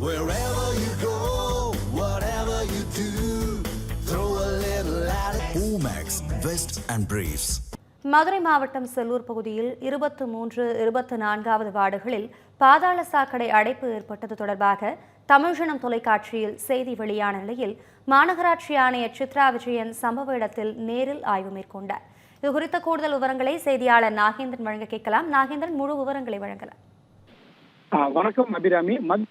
Wherever you go, whatever you do, throw a little at it. Omax, Vest and Briefs. Madurai மாவட்டம் செல்லூர் பகுதியில் இருபத்து மூன்று இருபத்து நான்காவது வார்டுகளில் பாதாள சாக்கடை அடைப்பு ஏற்பட்டது தொடர்பாக தமிழ்ஜனம் தொலைக்காட்சியில் செய்தி வெளியான நிலையில் மாநகராட்சி ஆணையர் சித்ரா விஜயன் சம்பவ இடத்தில் நேரில் ஆய்வு மேற்கொண்டார் இது குறித்த கூடுதல் விவரங்களை செய்தியாளர் நாகேந்திரன் வழங்க கேட்கலாம் நாகேந்திரன் முழு விவரங்களை வழங்கலாம் வணக்கம் அபிராமி மத்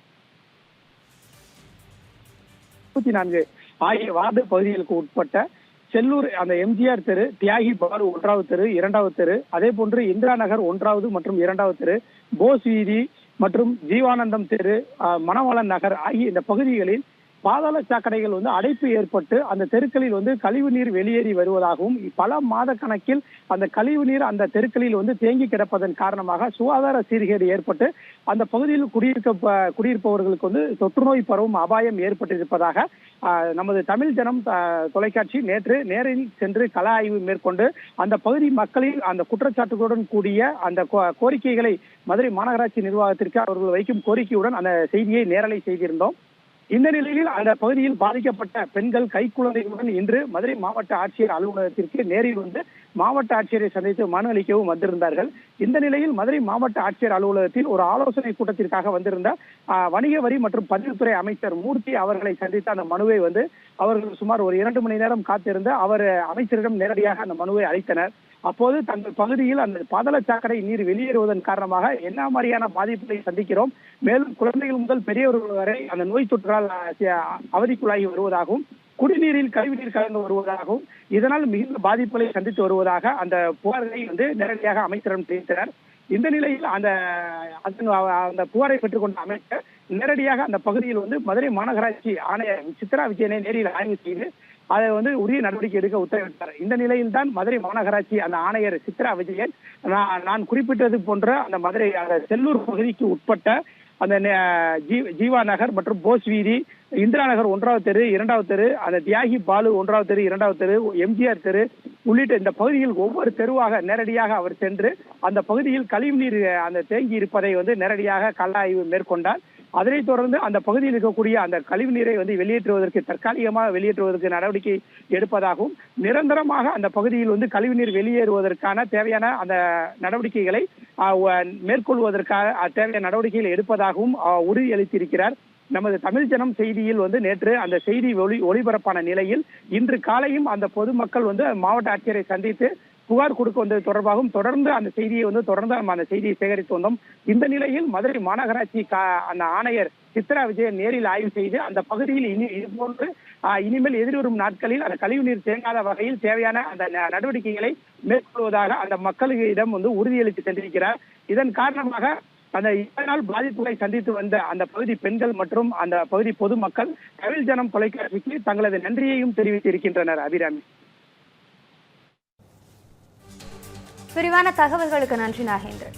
முப்பத்தி நான்கு ஆகிய வார்டு பகுதிகளுக்கு உட்பட்ட செல்லூர் அந்த எம்ஜிஆர் தெரு தியாகி பாரு ஒன்றாவது தெரு இரண்டாவது தெரு அதே போன்று இந்திரா நகர் ஒன்றாவது மற்றும் இரண்டாவது தெரு போஸ் வீதி மற்றும் ஜீவானந்தம் தெரு ஆ, மணவாளன் நகர் ஆகிய இந்த பகுதிகளில் பாதாள சாக்கடைகள் வந்து அடைப்பு ஏற்பட்டு அந்த தெருக்களில் வந்து கழிவு நீர் வெளியேறி வருவதாகவும் பல மாத கணக்கில் அந்த கழிவு நீர் அந்த தெருக்களில் வந்து தேங்கி கிடப்பதன் காரணமாக சுகாதார சீர்கேடு ஏற்பட்டு அந்த பகுதியில் குடியிருக்க குடியிருப்பவர்களுக்கு வந்து தொற்று நோய் பரவும் அபாயம் ஏற்பட்டிருப்பதாக நமது தமிழ் ஜனம் தொலைக்காட்சி நேற்று நேரில் சென்று கள ஆய்வு மேற்கொண்டு அந்த பகுதி மக்களின் அந்த குற்றச்சாட்டுகளுடன் கூடிய அந்த கோ- கோரிக்கைகளை மதுரை மாநகராட்சி நிர்வாகத்திற்கு அவர்கள் வைக்கும் கோரிக்கையுடன் அந்த செய்தியை நேரலை செய்திருந்தோம். இந்த நிலையில் அந்த பகுதியில் பாதிக்கப்பட்ட பெண்கள் கைக்குழந்தைகளுடன் இன்று மதுரை மாவட்ட ஆட்சியர் அலுவலகத்திற்கு நேரில் வந்து மாவட்ட ஆட்சியரை சந்தித்து மனு அளிக்கவும் வந்திருந்தார்கள். இந்த நிலையில் மதுரை மாவட்ட ஆட்சியர் அலுவலகத்தில் ஒரு ஆலோசனை கூட்டத்திற்காக வந்திருந்த வணிக வரி மற்றும் பதிவுத்துறை அமைச்சர் மூர்த்தி அவர்களை சந்தித்த அந்த மனுவை வந்து அவர்கள் சுமார் ஒரு இரண்டு மணி நேரம் காத்திருந்து அவர் அமைச்சரிடம் நேரடியாக அந்த மனுவை அளித்தனர். அப்போது தங்கள் பகுதியில் அந்த பாதாள சாக்கடை நீர் வெளியேறுவதன் காரணமாக என்ன மாதிரியான பாதிப்புகளை சந்திக்கிறோம்? மேலும் குழந்தைகள் முதல் பெரியவர்கள் வரை அந்த நோய் தொற்றால் அவதிக்குள்ளாகி வருவதாகவும் குடிநீரில் கழிவுநீர் கலந்து வருவதாகவும் இதனால் மிகுந்த பாதிப்புகளை சந்தித்து வருவதாக அந்த புகார்களை வந்து நேரடியாக அமைச்சரிடம் தெரிவித்தனர். இந்த நிலையில் அந்த அதன் அந்த புகாரை பெற்றுக்கொண்ட அமைச்சர் நேரடியாக அந்த பகுதியில் வந்து மதுரை மாநகராட்சி ஆணையர் சித்ரா விஜயனை நேரில் ஆய்வு செய்து அதை வந்து உரிய நடவடிக்கை எடுக்க உத்தரவிட்டார். இந்த நிலையில் தான் மதுரை மாநகராட்சி அந்த ஆணையர் சித்ரா விஜயன் நான் நான் குறிப்பிட்டது போன்ற அந்த மதுரை அந்த செல்லூர் பகுதிக்கு உட்பட்ட அந்த நெ- ஜீ- ஜீவா நகர் மற்றும் போஸ் வீதி இந்திரா நகர் ஒன்றாவது தெரு இரண்டாவது தெரு அந்த தியாகி பாலு ஒன்றாவது தெரு இரண்டாவது தெரு எம்ஜிஆர் தெரு உள்ளிட்ட இந்த பகுதியில் ஒவ்வொரு தெருவாக நேரடியாக அவர் சென்று அந்த பகுதியில் கழிவுநீர் அந்த தேங்கி இருப்பதை வந்து நேரடியாக கள்ள ஆய்வு மேற்கொண்டார். அதனைத் தொடர்ந்து அந்த பகுதியில் இருக்கக்கூடிய அந்த கழிவு நீரை வந்து வெளியேற்றுவதற்கு தற்காலிகமாக வெளியேற்றுவதற்கு நடவடிக்கை எடுப்பதாகவும் நிரந்தரமாக அந்த பகுதியில் வந்து கழிவுநீர் வெளியேறுவதற்கான தேவையான அந்த நடவடிக்கைகளை மேற்கொள்வதற்காக தேவையான நடவடிக்கைகளை எடுப்பதாகவும் உறுதியளித்திருக்கிறார். நமது தமிழ் ஜனம் செய்தியில் வந்து நேற்று அந்த செய்தி ஒளி ஒளிபரப்பான நிலையில் இன்று காலையும் அந்த பொதுமக்கள் வந்து மாவட்ட ஆட்சியரை சந்தித்து புகார் கொடுக்க வந்தது தொடர்பாகவும் தொடர்ந்து அந்த செய்தியை வந்து தொடர்ந்து நம்ம அந்த செய்தியை சேகரித்து வந்தோம். இந்த நிலையில் மதுரை மாநகராட்சி அந்த ஆணையர் சித்ரா விஜயன் நேரில் ஆய்வு செய்து அந்த பகுதியில் இனி இதுபோன்று இனிமேல் எதிர்வரும் நாட்களில் அந்த கழிவுநீர் தேங்காத வகையில் தேவையான அந்த நடவடிக்கைகளை மேற்கொள்வதாக அந்த மக்களிடம் வந்து உறுதியளித்து சென்றிருக்கிறார். இதன் காரணமாக அந்த இதனால் பாதிப்புகளை சந்தித்து வந்த அந்த பகுதி பெண்கள் மற்றும் அந்த பகுதி பொதுமக்கள் தமிழ் ஜனம் தொலைக்காட்சிக்கு தங்களது நன்றியையும் தெரிவித்திருக்கின்றனர் அபிராமி. விரிவான தகவல்களுக்கு நன்றி நாகேந்திரன்.